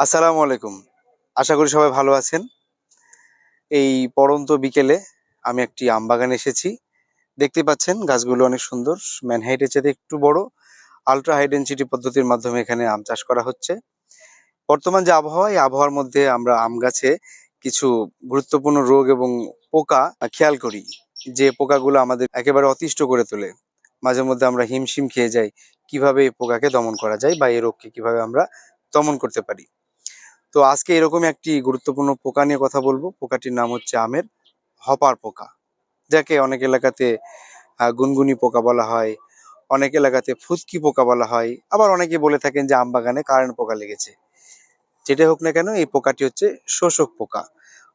আসসালামু আলাইকুম। আশা করি সবাই ভালো আছেন। এই পড়ন্ত বিকেলে আমি একটি আম বাগানে এসেছি। দেখতে পাচ্ছেন গাছগুলো অনেক সুন্দর। ম্যানহাইটের চেয়ে একটু বড়। আলট্রা হাই ডেন্সিটি পদ্ধতির মাধ্যমে এখানে আম চাষ করা হচ্ছে। বর্তমান যে আবহাওয়া, এই আবহাওয়ার মধ্যে আমরা আম গাছে কিছু গুরুত্বপূর্ণ রোগ এবং পোকা খেয়াল করি। যে পোকাগুলো আমাদের একেবারে অতিষ্ঠ করে তোলে। মাঝে মধ্যে আমরা হিমশিম খেয়ে যাই। কীভাবে এই পোকাকে দমন করা যায় বা এই রোগকে কীভাবে আমরা দমন করতে পারি? তো আজকে এরকমই একটি গুরুত্বপূর্ণ পোকা নিয়ে কথা বলব। পোকাটির নাম হচ্ছে আমের হপার পোকা, যাকে অনেক এলাকাতে গুনগুনি পোকা বলা হয়, অনেক এলাকাতে ফুটকি পোকা বলা হয়, আবার অনেকে বলে থাকেন যে আম বাগানে কারেন্ট পোকা লেগেছে। যেটা হোক না কেন, এই পোকাটি হচ্ছে শোষক পোকা।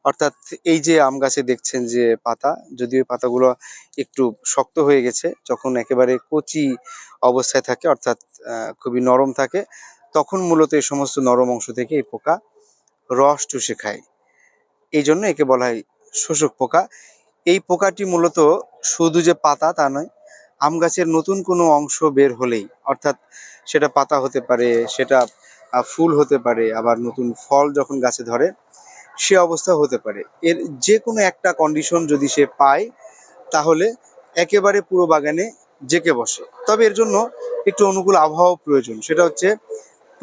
অর্থাৎ এই যে আম গাছে দেখছেন যে পাতা, যদিও পাতাগুলো একটু শক্ত হয়ে গেছে, যখন একেবারে কচি অবস্থায় থাকে, অর্থাৎ খুবই নরম থাকে তখন মূলত এই সমস্ত নরম অংশ থেকে এই পোকা রস চুষে খায়। এই জন্য একে বলা হয় শোষক পোকা। এই পোকাটি মূলত শুধু যে পাতা, তা নয়, আম গাছের নতুন কোনো অংশ বের হলেই, অর্থাৎ সেটা পাতা হতে পারে, সেটা ফুল হতে পারে, আবার নতুন ফল যখন গাছে ধরে, সে অবস্থা হতে পারে। এর যে কোনো একটা কন্ডিশন যদি সে পায়, তাহলে একেবারে পুরো বাগানে জেকে বসে। তবে এর জন্য একটু অনুকূল আবহাওয়া প্রয়োজন। সেটা হচ্ছে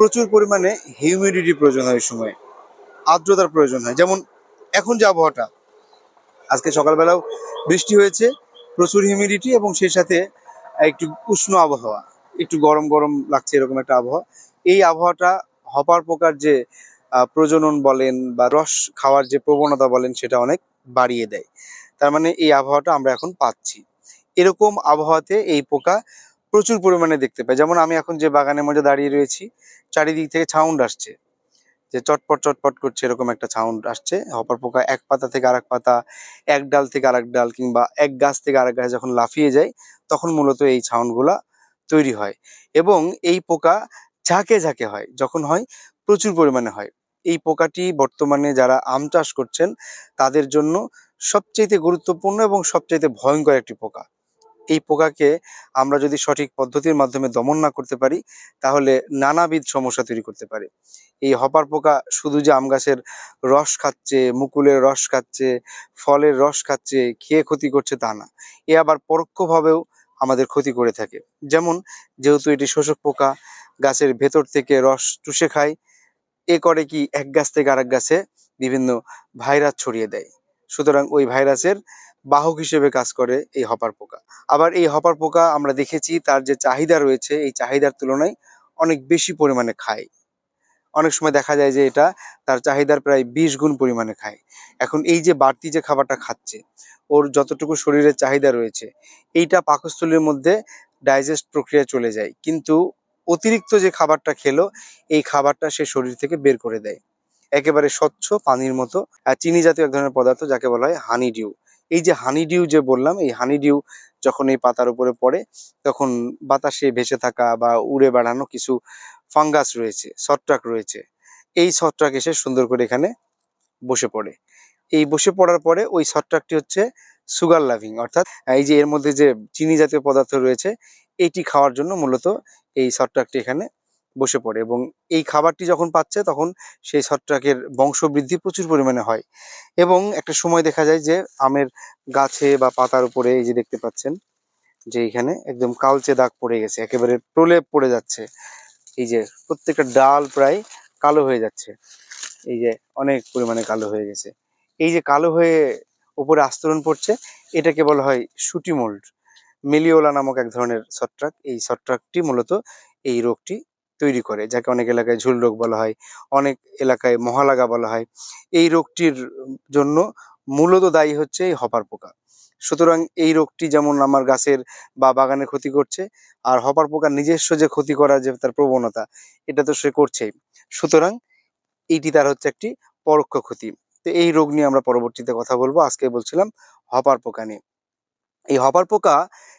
প্রচুর পরিমাণে হিউমিডিটি প্রয়োজন হয় সময়। আর্দ্রতার প্রয়োজন হয়। যেমন এখন যে আবহাওয়াটা, আজকে সকালবেলাও বৃষ্টি হয়েছে, প্রচুর হিউমিডিটি এবং সেই সাথে একটু উষ্ণ আবহাওয়া, একটু গরম গরম লাগছে এরকম একটা আবহাওয়া। এই আবহাওয়াটা হপার পোকার যে প্রজনন বলেন বা রস খাওয়ার যে প্রবণতা বলেন সেটা অনেক বাড়িয়ে দেয়। তার মানে এই আবহাওয়াটা আমরা এখন পাচ্ছি। এরকম আবহাওয়াতে এই পোকা প্রচুর পরিমাণে দেখতে পাই। যেমন আমি এখন যে বাগানের মধ্যে দাঁড়িয়ে রয়েছি, চারিদিক থেকে সাউন্ড আসছে। যে চটপট চটপট করছে এরকম একটা সাউন্ড আসছে। হপার পোকা এক পাতা থেকে আরেক পাতা, এক ডাল থেকে আরেক ডাল কিংবা এক গাছ থেকে আরেক গাছ যখন লাফিয়ে যায়, তখন মূলত এই সাউন্ডগুলা তৈরি হয়। এবং এই পোকা ঝাঁকে ঝাঁকে হয়, যখন হয় প্রচুর পরিমাণে হয়। এই পোকাটি বর্তমানে যারা আম চাষ করছেন, তাদের জন্য সবচেয়ে গুরুত্বপূর্ণ এবং সবচেয়ে ভয়ঙ্কর একটি পোকা। এই পোকাকে আমরা যদি সঠিক পদ্ধতির মাধ্যমে দমন না করতে পারি, তাহলে নানাবিধ সমস্যা তৈরি করতে পারে। এই হপার পোকা শুধু যে আম গাছের রস খাচ্ছে, মুকুলের রস খাচ্ছে, ফলের রস খাচ্ছে, খেয়ে ক্ষতি করছে তা না। এ আবার পরোক্ষভাবেও আমাদের ক্ষতি করে থাকে। যেমন, যেহেতু এটি শোষক পোকা, গাছের ভেতর থেকে রস চুষে খায়, এ করে কি এক গাছ থেকে আরেক গাছে বিভিন্ন ভাইরাস ছড়িয়ে দেয়। সুতরাং ওই ভাইরাসের বাহক হিসেবে কাজ করে এই হপার পোকা। আবার এই হপার পোকা আমরা দেখেছি, তার যে চাহিদা রয়েছে, এই চাহিদার তুলনায় অনেক বেশি পরিমাণে খায়। অনেক সময় দেখা যায় যে এটা তার চাহিদার প্রায় বিশ গুণ পরিমাণে খায়। এখন এই যে বাড়তি যে খাবারটা খাচ্ছে, ওর যতটুকু শরীরের চাহিদা রয়েছে, এইটা পাকস্থলীর মধ্যে ডাইজেস্ট প্রক্রিয়া চলে যায়। কিন্তু অতিরিক্ত যে খাবারটা খেলো, এই খাবারটা সে শরীর থেকে বের করে দেয়। একেবারে স্বচ্ছ পানির মতো, আর চিনি জাতীয় এক ধরনের পদার্থ, যাকে বলা হয় হানি ডিউ। এই যে হানি ডিউ যে বললাম, এই হানি ডিউ যখন এই পাতার উপরে পড়ে, তখন বাতাসে ভেসে থাকা বা উড়ে বেড়ানো কিছু ফাঙ্গাস রয়েছে ছত্রাক রয়েছে, এই ছত্রাক এসে সুন্দর করে এখানে বসে পড়ে। এই বসে পড়ার পরে ওই ছত্রাকটি হচ্ছে সুগার লাভিং অর্থাৎ এই যে এর মধ্যে যে চিনি জাতীয় পদার্থ রয়েছে এইটি খাওয়ার জন্য মূলত এই ছত্রাকটি এখানে বসে পড়ে এবং এই খাবারটি যখন পাচ্ছে তখন সেই ছত্রাকের বংশবৃদ্ধি প্রচুর পরিমাণে হয়। এবং একটা সময় দেখা যায় যে আমের গাছে বা পাতার উপরে এই যে দেখতে পাচ্ছেন যে এখানে একদম কালচে দাগ পড়ে গেছে, একেবারে প্রলেপ পড়ে যাচ্ছে। এই যে প্রত্যেকটা ডাল প্রায় কালো হয়ে যাচ্ছে। এই যে অনেক পরিমাণে কালো হয়ে গেছে। এই যে কালো হয়ে উপরে আস্তরণ পড়ছে, এটাকে বলা হয় সুটি মোল্ড। মেলিওলা নামক এক ধরনের ছত্রাক। এই ছত্রাকটি মূলত এই রোগটি তৈরি করে, যাকে অনেক এলাকায় ঝুল রোগ বলা হয়, অনেক এলাকায় মহালাগা বলা হয়। এই রোগটির জন্য মূলত দায়ী হচ্ছে এই হপার পোকা। সুতরাং এই রোগটি যেমন আমার গাছের বা বাগানের ক্ষতি করছে, আর হপার পোকার নিজস্ব যে ক্ষতি করার যে তার প্রবণতা, এটা তো সে করছেই। সুতরাং এইটি তার হচ্ছে একটি পরোক্ষ ক্ষতি। তো এই রোগ নিয়ে আমরা পরবর্তীতে কথা বলব। আজকে বলছিলাম হপার পোকা নিয়ে। এই হপার পোকা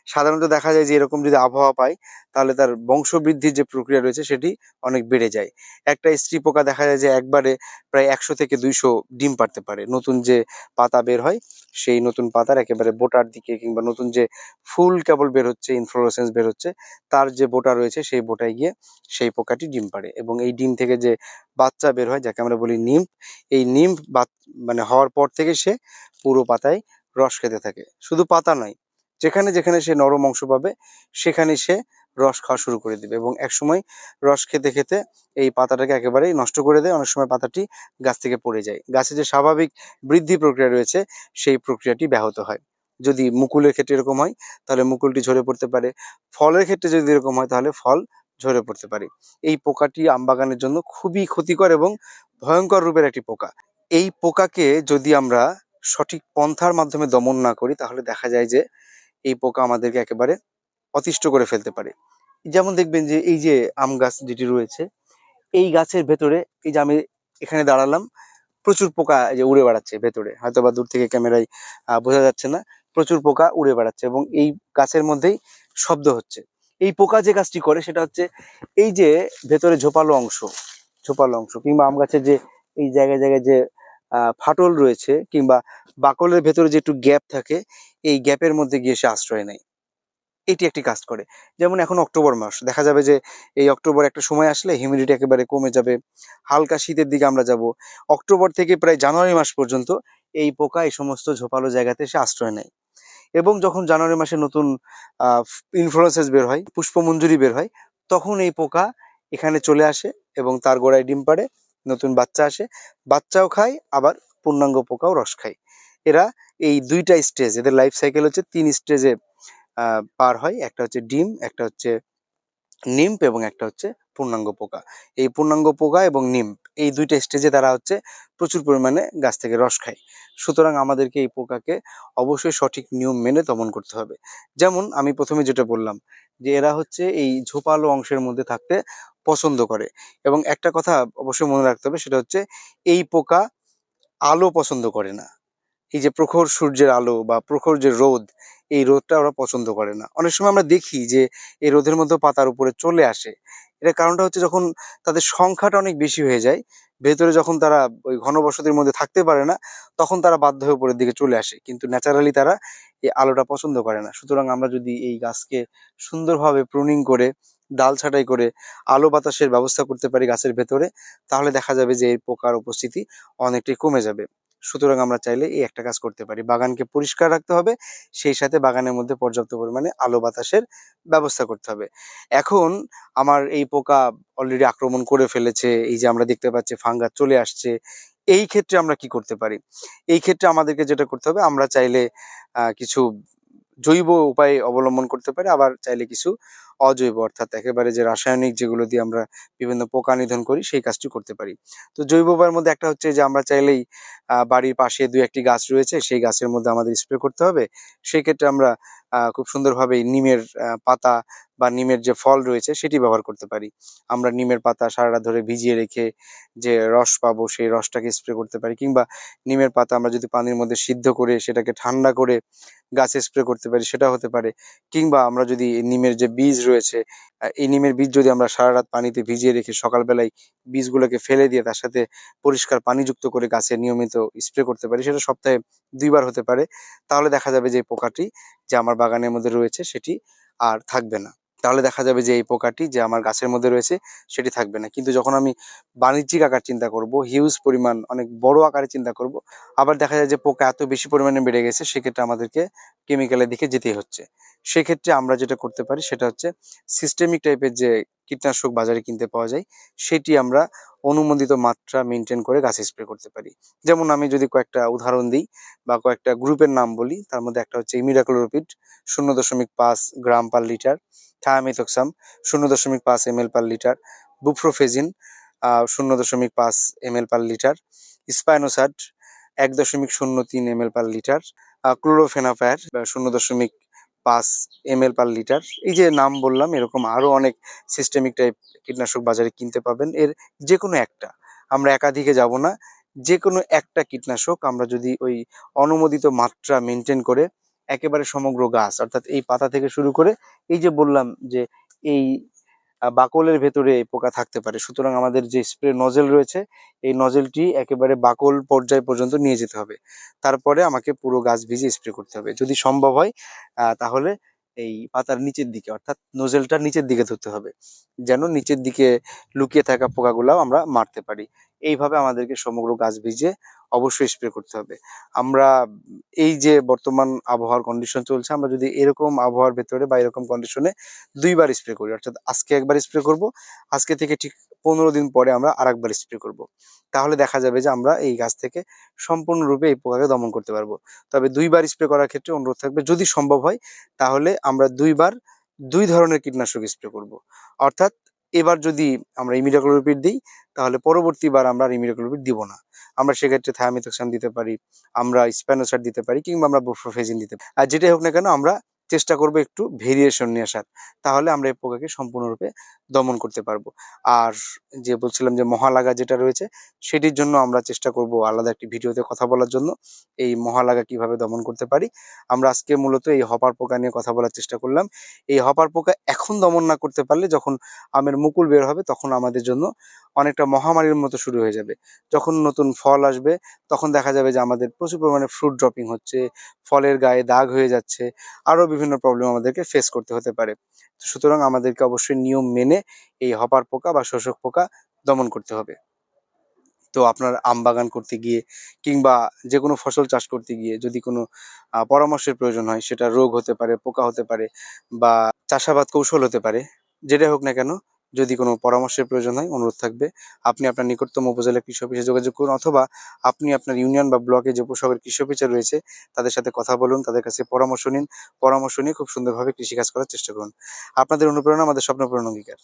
সাধারণত দেখা যায় যে এরকম যদি আবহাওয়া পায়, তাহলে তার বংশবৃদ্ধির যে প্রক্রিয়া রয়েছে সেটি অনেক বেড়ে যায়। একটা স্ত্রী পোকা দেখা যায় যে একবারে প্রায় একশো থেকে দুইশো ডিম পারতে পারে। নতুন যে পাতা বের হয়, সেই নতুন পাতার একেবারে বোটার দিকে কিংবা নতুন যে ফুল কেবল বের হচ্ছে ইনফ্লোরেসেন্স বের হচ্ছে, তার যে বোটা রয়েছে সেই বোটায় গিয়ে সেই পোকাটি ডিম পাড়ে এবং এই ডিম থেকে যে বাচ্চা বের হয়, যাকে আমরা বলি নিম্ফ এই নিম্ফ মানে হওয়ার পর থেকে সে পুরো পাতায় রস খেতে থাকে। শুধু পাতা নয়, যেখানে যেখানে সে নরম অংশ পাবে, সেখানে সে রস খাওয়া শুরু করে দিবে এবং একসময় রস খেতে খেতে এই পাতাটাকে একেবারেই নষ্ট করে দেয়। অনেক সময় পাতাটি গাছ থেকে পড়ে যায়। গাছের যে স্বাভাবিক বৃদ্ধি প্রক্রিয়া রয়েছে, সেই প্রক্রিয়াটি ব্যাহত হয়। যদি মুকুলের ক্ষেত্রে এরকম হয়, তাহলে মুকুলটি ঝরে পড়তে পারে। ফলের ক্ষেত্রে যদি এরকম হয়, তাহলে ফল ঝরে পড়তে পারে। এই পোকাটি আমবাগানের জন্য খুবই ক্ষতিকর এবং ভয়ঙ্কর রূপের একটি পোকা। এই পোকাকে যদি আমরা সঠিক পন্থার মাধ্যমে দমন না করি, তাহলে দেখা যায় যে এই পোকা আমাদেরকে একেবারে অতিষ্ঠ করে ফেলতে পারে। যেমন দেখবেন যে এই যে আম গাছ যেটি রয়েছে, এই গাছের ভেতরে এই যে আমি এখানে দাঁড়ালাম, প্রচুর পোকা যে উড়ে বেড়াচ্ছে ভেতরে। হয়তো বা দূর থেকে ক্যামেরায় বোঝা যাচ্ছে না, প্রচুর পোকা উড়ে বেড়াচ্ছে এবং এই গাছের মধ্যেই শব্দ হচ্ছে। এই পোকা যে কাজটি করে, সেটা হচ্ছে এই যে ভেতরে ঝোপালো অংশ ঝোপালো অংশ কিংবা আম গাছের যে এই জায়গায় জায়গায় যে ফাটল রয়েছে কিংবা বাকলের ভেতরে যে একটু গ্যাপ থাকে, এই গ্যাপের মধ্যে গিয়ে সে আশ্রয় নেয়। এটি একটি কাজ করে। যেমন এখন অক্টোবর মাস, দেখা যাবে যে এই অক্টোবর একটা সময় আসলে হিউমিডিটি একেবারে কমে যাবে, হালকা শীতের দিকে আমরা যাব। অক্টোবর থেকে প্রায় জানুয়ারি মাস পর্যন্ত এই পোকা, এই সমস্ত ঝোপালো জায়গাতে সে আশ্রয় নেয়। এবং যখন জানুয়ারি মাসে নতুন ইনফ্লুয়েন্সেস বের হয়, পুষ্পমঞ্জুরি বের হয়, তখন এই পোকা এখানে চলে আসে এবং তার গোড়ায় ডিম পাড়ে নতুন বাচ্চা আসে, বাচ্চাও খায়, আবার পূর্ণাঙ্গ পোকাও রস খায়। এরা এই দুইটা স্টেজ এদের লাইফ সাইকেল হচ্ছে তিন স্টেজে পার হয়। একটা হচ্ছে ডিম, একটা হচ্ছে নিম্প এবং একটা হচ্ছে পূর্ণাঙ্গ পোকা। এই পূর্ণাঙ্গ পোকা এবং নিম্প এই দুইটা স্টেজে তারা হচ্ছে প্রচুর পরিমাণে গাছ থেকে রস খায়। সুতরাং আমাদেরকে এই পোকাকে অবশ্যই সঠিক নিয়ম মেনে দমন করতে হবে। যেমন আমি প্রথমে যেটা বললাম, যে এরা হচ্ছে এই ঝোপালো অংশের মধ্যে থাকতে পছন্দ করে। এবং একটা কথা অবশ্যই মনে রাখতে হবে, সেটা হচ্ছে এই পোকা আলো পছন্দ করে না। এই যে প্রখর সূর্যের আলো বা প্রখর যে রোদ, এই রোদটা ওরা পছন্দ করে না। অনেক সময় আমরা দেখি যে এই রোদের মধ্যে পাতার উপরে চলে আসে। এটার কারণটা হচ্ছে যখন তাদের সংখ্যাটা অনেক বেশি হয়ে যায়, ভেতরে যখন তারা ওই ঘনবসতির মধ্যে থাকতে পারে না, তখন তারা বাধ্য হয়ে উপরের দিকে চলে আসে। কিন্তু ন্যাচারালি তারা এই আলোটা পছন্দ করে না। সুতরাং আমরা যদি এই গাছকে সুন্দরভাবে প্রুনিং করে ডাল ছাঁটাই করে আলো বাতাসের ব্যবস্থা করতে পারি গাছের ভেতরে, তাহলে দেখা যাবে যে এই পোকার উপস্থিতি অনেকটাই কমে যাবে। সুতরাং আমরা চাইলে এই একটা কাজ করতে পারি। বাগানকে পরিষ্কার রাখতে হবে, সেই সাথে বাগানের মধ্যে পর্যাপ্ত পরিমাণে আলো বাতাসের ব্যবস্থা করতে হবে। এখন আমার এই পোকা অলরেডি আক্রমণ করে ফেলেছে, এই যে আমরা দেখতে পাচ্ছি ফাঙ্গাস চলে আসছে, এই ক্ষেত্রে আমরা কি করতে পারি? এই ক্ষেত্রে আমাদেরকে যেটা করতে হবে, আমরা চাইলে কিছু জৈব উপায় অবলম্বন করতে পারি, আবার চাইলে কিছু অজৈব, অর্থাৎ একেবারে যে রাসায়নিক যেগুলো দিয়ে আমরা বিভিন্ন পোকা নিধন করি, সেই কাজটি করতে পারি। তো জৈব উপায়ের মধ্যে একটা হচ্ছে যে আমরা চাইলেই বাড়ির পাশে দু একটি গাছ রয়েছে, সেই গাছের মধ্যে আমাদের স্প্রে করতে হবে। সেই ক্ষেত্রে আমরা খুব সুন্দরভাবে নিমের পাতা বা নিমের যে ফল রয়েছে, সেটি ব্যবহার করতে পারি। আমরা নিমের পাতা সারা ধরে ভিজিয়ে রেখে যে রস পাবো, সেই রসটাকে স্প্রে করতে পারি। কিংবা নিমের পাতা আমরা যদি পানির মধ্যে সিদ্ধ করে, সেটাকে ঠান্ডা করে গাছে স্প্রে করতে পারি সেটা হতে পারে। কিংবা আমরা যদি নিমের যে বীজ রয়েছে আহ, এই নিমের বীজ যদি আমরা সারা রাত পানিতে ভিজিয়ে রেখে সকালবেলায় বীজগুলোকে ফেলে দিয়ে তার সাথে পরিষ্কার পানিযুক্ত করে গাছে নিয়মিত স্প্রে করতে পারি সেটা সপ্তাহে দুইবার হতে পারে তাহলে দেখা যাবে যে পোকাটি যে আমার বাগানের মধ্যে রয়েছে সেটি আর থাকবে না। তাহলে দেখা যাবে যে এই পোকাটি যে আমার গাছের মধ্যে রয়েছে সেটি থাকবে না। কিন্তু যখন আমি বাণিজ্যিক আকার চিন্তা করব হিউজ পরিমাণ অনেক বড় আকারে চিন্তা করব আবার দেখা যায় যে পোকা এত বেশি পরিমাণে বেড়ে গেছে সেক্ষেত্রে আমাদেরকে কেমিক্যালের দিকে যেতেই হচ্ছে। সেক্ষেত্রে আমরা যেটা করতে পারি সেটা হচ্ছে সিস্টেমিক টাইপের যে কীটনাশক বাজারে কিনতে পাওয়া যায়, সেটি আমরা অনুমোদিত মাত্রা মেনটেন করে গাছে স্প্রে করতে পারি। যেমন আমি যদি কয়েকটা উদাহরণ দিই বা কয়েকটা গ্রুপের নাম বলি, তার মধ্যে একটা হচ্ছে ইমিডাক্লোরোপিড শূন্য দশমিক পাঁচ গ্রাম পার লিটার থায়ামিথক্সাম শূন্য দশমিক পাঁচ এম পার লিটার বুফ্রোফেজিন শূন্য দশমিক পাঁচ এম পার লিটার স্পাইনোসাট এক দশমিক শূন্য তিন এম পার লিটার ক্লোরোফেনাফায়ার শূন্য দশমিক পাঁচ এম এল পার লিটার। এই যে নাম বললাম, এরকম আরও অনেক সিস্টেমিক টাইপ কীটনাশক বাজারে কিনতে পাবেন। এর যে কোনো একটা। আমরা একাধিকে যাব না। যে কোনো একটা কীটনাশক আমরা যদি ওই অনুমোদিত মাত্রা মেনটেন করে একেবারে সমগ্র গাছ, অর্থাৎ এই পাতা থেকে শুরু করে, এই যে বললাম যে এই বাকলের ভেতরে এই পোকা থাকতে পারে। সুতরাং আমাদের যে স্প্রে নজেল রয়েছে, এই নজেলটি একেবারে বাকল পর্যায় পর্যন্ত নিয়ে যেতে হবে। তারপরে আমাকে পুরো গাছ ভিজে স্প্রে করতে হবে। যদি সম্ভব হয় তাহলে এই পাতার নিচের দিকে, অর্থাৎ নজেলটা নিচের দিকে ধরতে হবে। যেন নিচের দিকে লুকিয়ে থাকা পোকাগুলাও আমরা মারতে পারি। এইভাবে আমাদেরকে সমগ্র গাছ ভিজে অবশ্যই স্প্রে করতে হবে। আমরা এই যে বর্তমান আবহাওয়ার কন্ডিশন চলছে, আমরা যদি এরকম আবহাওয়ার ভেতরে বা এরকম কন্ডিশনে দুইবার স্প্রে করি, অর্থাৎ আজকে একবার স্প্রে করব, আজকে থেকে ঠিক পনেরো দিন পরে আমরা আরেকবার স্প্রে করব। তাহলে দেখা যাবে যে আমরা এই গাছ থেকে সম্পূর্ণরূপে এই পোকাকে দমন করতে পারব। তবে দুইবার স্প্রে করার ক্ষেত্রে অনুরোধ থাকবে, যদি সম্ভব হয়, তাহলে আমরা দুইবার দুই ধরনের কীটনাশক স্প্রে করব। অর্থাৎ এবার যদি আমরা ইমিডাক্লোপিড দিই, তাহলে পরবর্তীবার আমরা আর ইমিডাক্লোপিড দিব না। আমরা সেক্ষেত্রে থায়ামিথক্সান দিতে পারি, আমরা স্প্যানোসার দিতে পারি কিংবা আমরা বুফ্রোফেজিন দিতে পারি। আর যেটাই হোক না কেন, আমরা চেষ্টা করব একটু ভেরিয়েশন নিয়ে আসার। তাহলে আমরা এই পোকাকে সম্পূর্ণরূপে দমন করতে পারব। আর যে বলছিলাম যে মহালাগা যেটা রয়েছে, সেটির জন্য আমরা চেষ্টা করব আলাদা একটি ভিডিওতে কথা বলার জন্য, এই মহালাগা কীভাবে দমন করতে পারি। আমরা আজকে মূলত এই হপার পোকা নিয়ে কথা বলার চেষ্টা করলাম। এই হপার পোকা এখন দমন না করতে পারলে যখন আমের মুকুল বের হবে, তখন আমাদের জন্য অনেকটা মহামারীর মতো শুরু হয়ে যাবে। যখন নতুন ফল আসবে, তখন দেখা যাবে যে আমাদের প্রচুর পরিমাণে ফ্রুট ড্রপিং হচ্ছে, ফলের গায়ে দাগ হয়ে যাচ্ছে আরও বিভিন্ন প্রবলেম আমাদেরকে ফেস করতে হতে পারে। সুতরাং আমাদেরকে অবশ্যই নিয়ম মেনে এই হপার পোকা বা শোষক পোকা দমন করতে হবে। তো আপনার আম বাগান করতে গিয়ে কিংবা যে কোনো ফসল চাষ করতে গিয়ে যদি কোনো পরামর্শের প্রয়োজন হয়, সেটা রোগ হতে পারে, পোকা হতে পারে বা চাষাবাদ কৌশল হতে পারে, যেটাই হোক না কেন যদি কোনো পরামর্শের প্রয়োজন হয়, অনুরোধ থাকবে। আপনি আপনার নিকটতম উপজেলা কৃষি অফিসে যোগাযোগ করুন অথবা আপনি আপনার ইউনিয়ন বা ব্লকে যে উপশহরের কৃষি অফিসার রয়েছে, তাদের সাথে কথা বলুন, তাদের কাছে পরামর্শ নিন। পরামর্শ নিয়ে খুব সুন্দরভাবে কৃষিকাজ করার চেষ্টা করুন। আপনাদের অনুপ্রেরণা আমাদের স্বপ্ন পূরণ অঙ্গীকার।